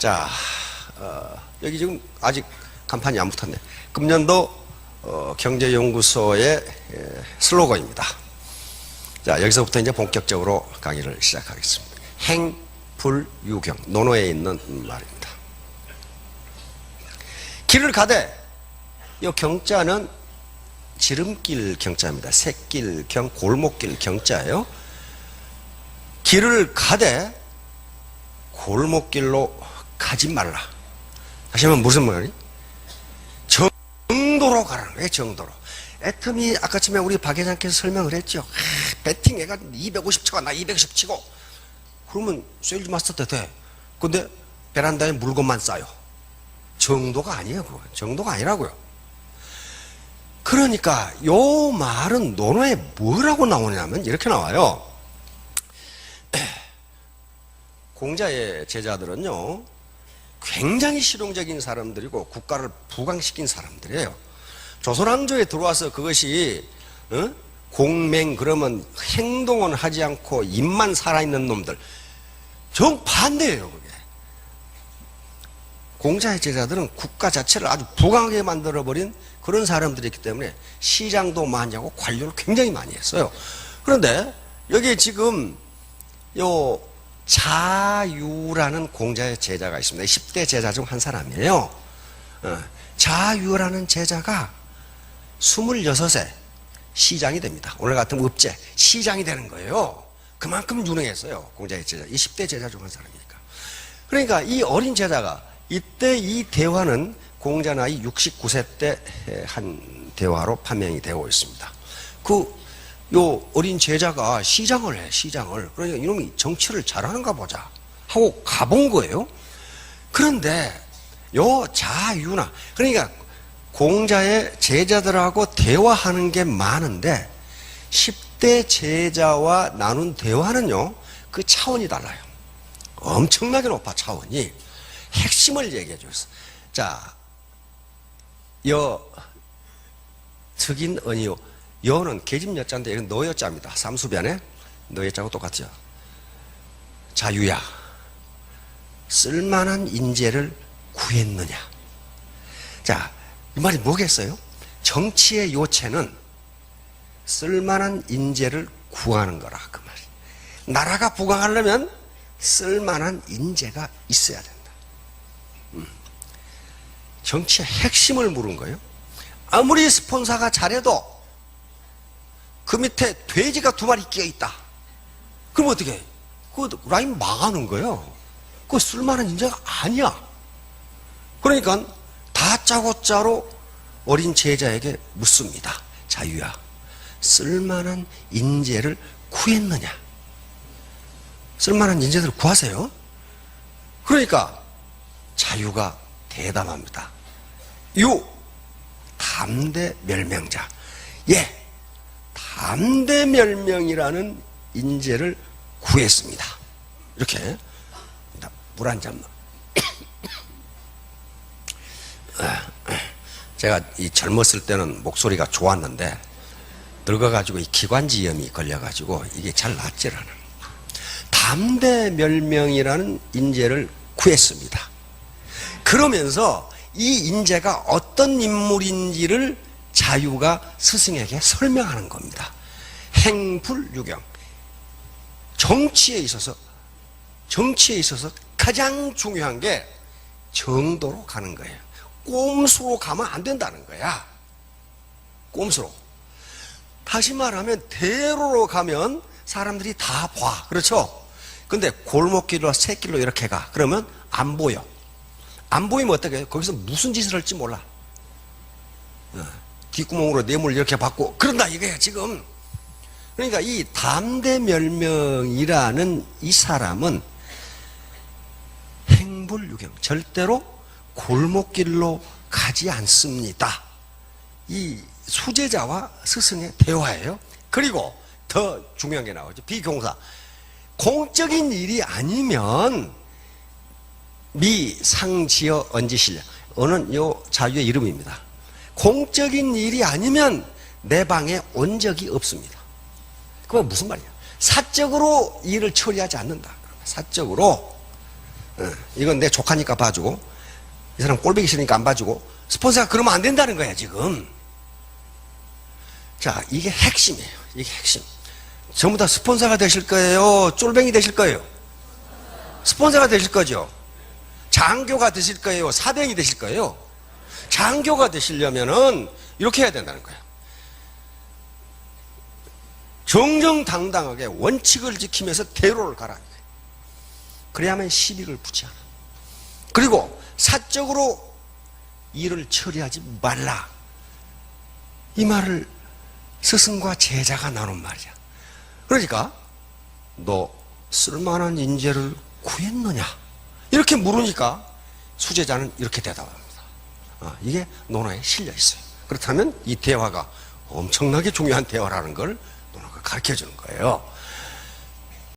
자, 어, 여기 지금 아직 간판이 안 붙었네. 금년도 어, 경제연구소의 예, 슬로건입니다. 자, 여기서부터 이제 본격적으로 강의를 시작하겠습니다. 행불유경, 논어에 있는 말입니다. 길을 가되, 이 경자는 지름길 경자입니다. 새길 경, 골목길 경자예요. 길을 가되, 골목길로 가지 말라. 다시 한번 무슨 말이? 정도로 가라는 거예요, 정도로. 애터미 아까쯤에 우리 박 회장께서 설명을 했죠. 아, 배팅 애가 250 쳐가 나 210 치고. 그러면 세일즈 마스터 때 돼. 근데 베란다에 물건만 쌓여. 정도가 아니에요, 그거. 정도가 아니라고요. 그러니까 요 말은 논어에 뭐라고 나오냐면 이렇게 나와요. 공자의 제자들은요, 굉장히 실용적인 사람들이고 국가를 부강시킨 사람들이에요. 조선왕조에 들어와서 그것이 어? 공맹 그러면 행동은 하지 않고 입만 살아있는 놈들 정반대예요 그게. 공자의 제자들은 국가 자체를 아주 부강하게 만들어버린 그런 사람들이기 때문에 시장도 많이 하고 관료를 굉장히 많이 했어요. 그런데 여기에 지금 요 자유라는 공자의 제자가 있습니다. 10대 제자 중 한 사람이에요. 어, 자유라는 제자가 26세 시장이 됩니다. 오늘 같은 업체 시장이 되는 거예요. 그만큼 유능했어요. 공자의 제자. 20대 제자 중 한 사람이니까. 그러니까 이 어린 제자가 이때 이 대화는 공자 나이 69세 때 한 대화로 판명이 되고 있습니다. 그 요 어린 제자가 시장을 해, 시장을. 그러니까 이놈이 정치를 잘하는가 보자. 하고 가본 거예요. 그런데 요 자유나, 그러니까 공자의 제자들하고 대화하는 게 많은데 10대 제자와 나눈 대화는요, 그 차원이 달라요. 엄청나게 높아, 차원이. 핵심을 얘기해 줬어. 자, 여, 특인 언이요. 여는 계집 여자인데 이건 너 여자입니다. 삼수변에 너 여자하고 똑같죠. 자유야. 쓸만한 인재를 구했느냐. 자, 이 말이 뭐겠어요? 정치의 요체는 쓸만한 인재를 구하는 거라 그 말이. 나라가 부강하려면 쓸만한 인재가 있어야 된다. 음. 정치의 핵심을 물은 거예요. 아무리 스폰서가 잘해도 그 밑에 돼지가 두 마리 끼어 있다. 그럼 어떻게? 해? 그 라인 망하는 거예요. 그 쓸만한 인재가 아니야. 그러니까 다 짜고짜로 어린 제자에게 묻습니다. 자유야, 쓸만한 인재를 구했느냐? 쓸만한 인재들을 구하세요. 그러니까 자유가 대담합니다. 요 담대 멸명자. 예, 담대 멸명이라는 인재를 구했습니다. 이렇게 물 한 잔만. 제가 이 젊었을 때는 목소리가 좋았는데 늙어가지고 이 기관지염이 걸려가지고 이게 잘 낫질 않아. 담대 멸명이라는 인재를 구했습니다. 그러면서 이 인재가 어떤 인물인지를 자유가 스승에게 설명하는 겁니다. 행불유경. 정치에 있어서, 정치에 있어서 가장 중요한 게 정도로 가는 거예요. 꼼수로 가면 안 된다는 거야. 꼼수로. 다시 말하면 대로로 가면 사람들이 다 봐. 그렇죠? 근데 골목길로 새길로 이렇게 가. 그러면 안 보여. 안 보이면 어떻게 해요? 거기서 무슨 짓을 할지 몰라. 어, 뒷구멍으로 뇌물 이렇게 받고 그런다 이거야 지금. 그러니까 이 담대멸명이라는 이 사람은 행불유경 절대로 골목길로 가지 않습니다. 이 수제자와 스승의 대화예요. 그리고 더 중요한 게 나오죠. 비공사. 공적인 일이 아니면 미, 상, 지어, 언지, 실력. 어는 요 자유의 이름입니다. 공적인 일이 아니면 내 방에 온 적이 없습니다. 그건 무슨 말이야? 사적으로 일을 처리하지 않는다. 사적으로. 어, 이건 내 조카니까 봐주고 이 사람 꼴보기 싫으니까 안 봐주고 스폰서가 그러면 안 된다는 거야 지금. 자 이게 핵심이에요. 이게 핵심. 전부 다 스폰서가 되실 거예요. 쫄뱅이 되실 거예요. 스폰서가 되실 거죠. 장교가 되실 거예요. 사병이 되실 거예요. 장교가 되시려면은 이렇게 해야 된다는 거예요. 정정당당하게 원칙을 지키면서 대로를 거예요. 그래야만 시비를 붙지 않아. 그리고 사적으로 일을 처리하지 말라. 이 말을 스승과 제자가 나눈 말이야. 그러니까 너 쓸만한 인재를 구했느냐? 이렇게 물으니까 수제자는 이렇게 대답합니다. 아, 이게 논어에 실려 있어요. 그렇다면 이 대화가 엄청나게 중요한 대화라는 걸 가르쳐 주는 거예요.